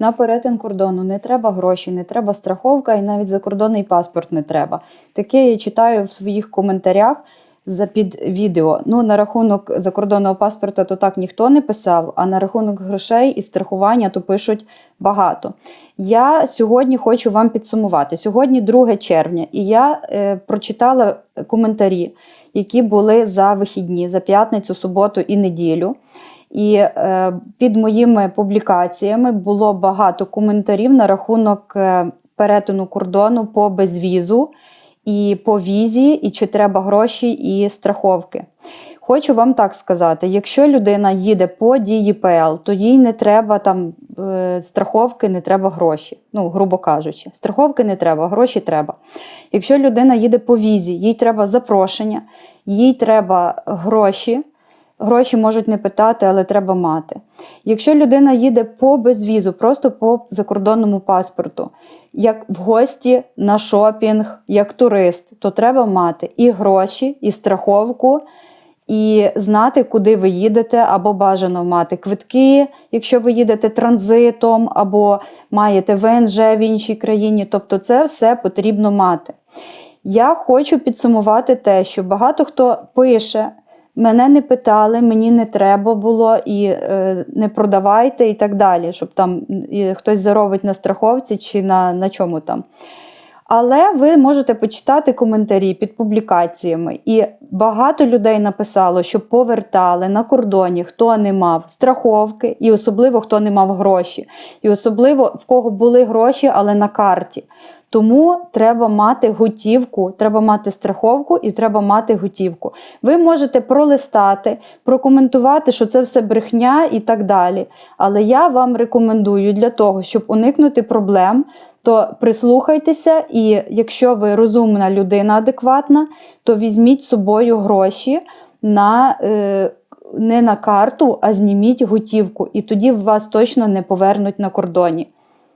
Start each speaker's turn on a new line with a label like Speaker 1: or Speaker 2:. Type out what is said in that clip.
Speaker 1: На перетин кордону не треба гроші, не треба страховка і навіть закордонний паспорт не треба. Таке я читаю в своїх коментарях за під відео. Ну, на рахунок закордонного паспорта то так ніхто не писав, а на рахунок грошей і страхування то пишуть багато. Я сьогодні хочу вам підсумувати. Сьогодні 2 червня, і я е, прочитала коментарі, які були за вихідні, за п'ятницю, суботу і неділю. І е, під моїми публікаціями було багато коментарів на рахунок е, перетину кордону по безвізу і по візі, і чи треба гроші і страховки. Хочу вам так сказати: якщо людина їде по дії ПЛ, то їй не треба там е, страховки, не треба гроші. Ну, грубо кажучи, страховки не треба, гроші треба. Якщо людина їде по візі, їй треба запрошення, їй треба гроші. Гроші можуть не питати, але треба мати. Якщо людина їде по безвізу, просто по закордонному паспорту, як в гості на шопінг, як турист, то треба мати і гроші, і страховку, і знати, куди ви їдете, або бажано мати квитки, якщо ви їдете транзитом, або маєте ВНЖ в іншій країні. Тобто, це все потрібно мати. Я хочу підсумувати те, що багато хто пише. Мене не питали, мені не треба було і е, не продавайте і так далі, щоб там і хтось заробить на страховці чи на, на чому там. Але ви можете почитати коментарі під публікаціями. І багато людей написало, що повертали на кордоні, хто не мав страховки, і особливо хто не мав гроші. І особливо в кого були гроші, але на карті. Тому треба мати готівку, треба мати страховку і треба мати готівку. Ви можете пролистати, прокоментувати, що це все брехня і так далі. Але я вам рекомендую для того, щоб уникнути проблем, то прислухайтеся, і якщо ви розумна людина адекватна, то візьміть з собою гроші на. Е, не на карту, а зніміть готівку, і тоді вас точно не повернуть на кордоні.